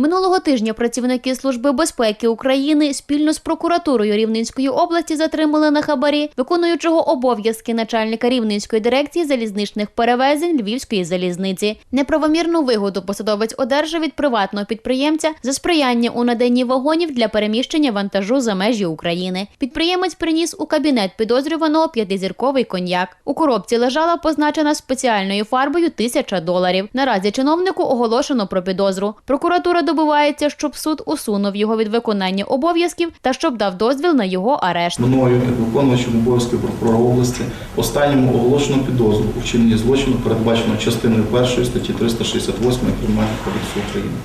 Минулого тижня працівники Служби безпеки України спільно з прокуратурою Рівненської області затримали на хабарі виконуючого обов'язки начальника Рівненської дирекції залізничних перевезень Львівської залізниці. Неправомірну вигоду посадовець одержав від приватного підприємця за сприяння у наданні вагонів для переміщення вантажу за межі України. Підприємець приніс у кабінет підозрюваного п'ятизірковий коньяк. У коробці лежала позначена спеціальною фарбою тисяча доларів. Наразі чиновнику оголошено про підозру. Прокуратура добивається, щоб суд усунув його від виконання обов'язків та щоб дав дозвіл на його арешт. Мною, виконувачем обов'язків прокурора області, останньому оголошено підозру у вчиненні злочину, передбачено частиною 1 статті 368 Кримінального кодексу України.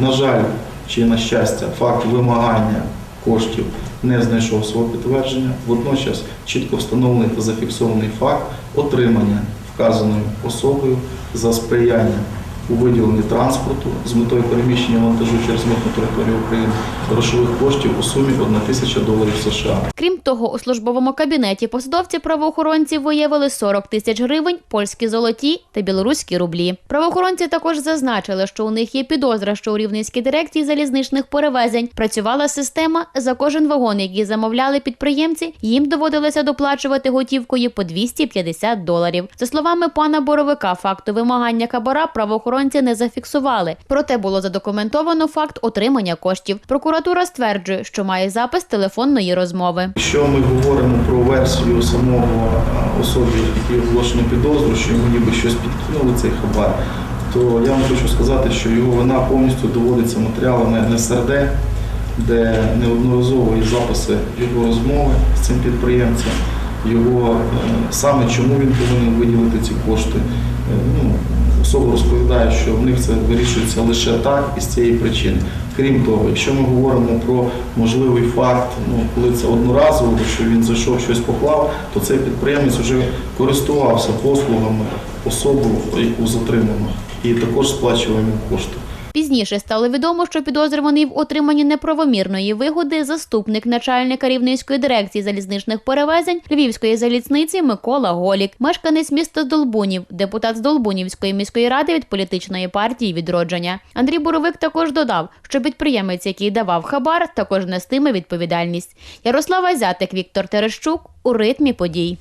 На жаль, чи на щастя, факт вимагання коштів не знайшов свого підтвердження. Водночас чітко встановлений та зафіксований факт отримання вказаною особою за сприяння у виділенні транспорту з метою переміщення вантажу через митну територію України грошових коштів у сумі 1 тисяча доларів США. Крім того, у службовому кабінеті посадовці правоохоронці виявили 40 тисяч гривень, польські золоті та білоруські рублі. Правоохоронці також зазначили, що у них є підозра, що у Рівненській дирекції залізничних перевезень працювала система за кожен вагон, який замовляли підприємці. Їм доводилося доплачувати готівкою по 250 доларів. За словами пана Боровика, факту вимагання кабара правоохоронці не зафіксували. Проте було задокументовано факт отримання коштів. Прокуратура стверджує, що має запис телефонної розмови. Якщо ми говоримо про версію самого особи, який оголошено підозру, що йому ніби щось підкинули цей хабар, то я вам хочу сказати, що його вина повністю доводиться матеріалами НСРД, де неодноразово є записи його розмови з цим підприємцем, його е, саме чому він повинен виділити ці кошти. Е, Ну, особа розповідає, що в них це вирішується лише так і з цієї причини. Крім того, якщо ми говоримо про можливий факт, ну коли це одноразово, що він зайшов щось поклав, то цей підприємець вже користувався послугами особи, яку затримано, і також сплачував кошти. Пізніше стало відомо, що підозрюваний в отриманні неправомірної вигоди заступник начальника Рівненської дирекції залізничних перевезень Львівської залізниці Микола Голік, мешканець міста Долбунів, депутат з Долбунівської міської ради від політичної партії відродження. Андрій Боровик також додав, що підприємець, який давав хабар, також нестиме відповідальність. Ярослава Зятик, Віктор Терещук у ритмі подій.